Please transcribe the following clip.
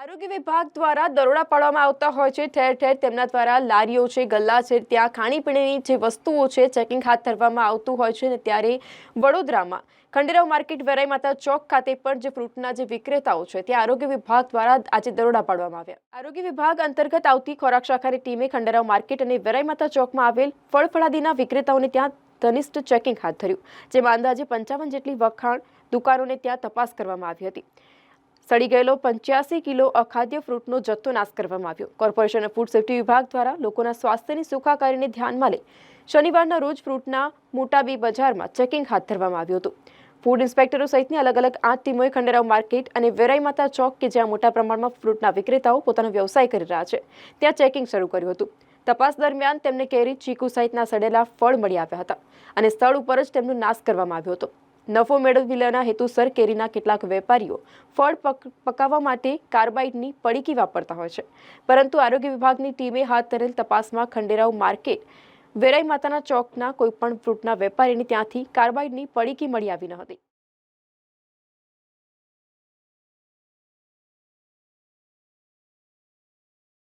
આરોગ્ય વિભાગ દ્વારા દરોડા પાડવામાં આવતા હોય છે. ઠેર ઠેર તેમના દ્વારા લારીઓ છે ગલ્લા છે ત્યાં ખાણીપીણીની જે વસ્તુઓ છે, ચેકિંગ હાથ ધરવામાં આવતું હોય છે ને ત્યારે વડોદરામાં ખંડેરાવ માર્કેટ વેરાઈ માતા ચોક ખાતે પણ જે ફ્રૂટના જે વિક્રેતાઓ છે, ત્યાં આરોગ્ય વિભાગ દ્વારા આજે દરોડા પાડવામાં આવ્યા. આરોગ્ય વિભાગ અંતર્ગત આવતી ખોરાક શાખાની ટીમે ખંડેરાવ માર્કેટ અને વેરાઈ માતા ચોકમાં આવેલ ફળફળાદીના વિક્રેતાઓને ત્યાં ઘનિષ્ઠ ચેકિંગ હાથ ધર્યું, જેમાં અંદાજે પંચાવન જેટલી વખાણ દુકાનોને ત્યાં તપાસ કરવામાં આવી હતી. સડી ગયેલો પંચ્યાસી કિલો અખાદ્ય ફ્રૂટનો જથ્થો નાશ કરવામાં આવ્યો. કોર્પોરેશન ફૂડ સેફ્ટી વિભાગ દ્વારા લોકોના સ્વાસ્થ્યની સુખાકારીને ધ્યાનમાં લઈ શનિવારના રોજ ફ્રૂટના મોટાબી બજારમાં ચેકિંગ હાથ ધરવામાં આવ્યું હતું. ફૂડ ઇન્સ્પેક્ટરો સહિતની અલગ અલગ આઠ ટીમોએ ખંડેરાવ માર્કેટ અને વેરાઈ માતા ચોક કે જ્યાં મોટા પ્રમાણમાં ફ્રૂટના વિક્રેતાઓ પોતાનો વ્યવસાય કરી રહ્યા છે, ત્યાં ચેકિંગ શરૂ કર્યું હતું. તપાસ દરમિયાન તેમને કેરી, ચીકુ સહિતના સડેલા ફળ મળી આવ્યા હતા અને સ્થળ ઉપર જ તેમનો નાશ કરવામાં આવ્યો હતો. નફો મેળવી લેવાના હેતુસર કેરીના કેટલાક વેપારીઓ ફળ પક, પકાવવા માટે કાર્બાઇડની પડીકી વાપરતા હોય છે. પરંતુ આરોગ્ય વિભાગની ટીમે હાથ ધરેલ તપાસમાં ખંડેરાવ માર્કેટ, વેરાઈ માતાના ચોકના કોઈપણ ફ્રૂટના વેપારીની ત્યાંથી કાર્બાઇડની પડીકી મળી આવી ન હતી.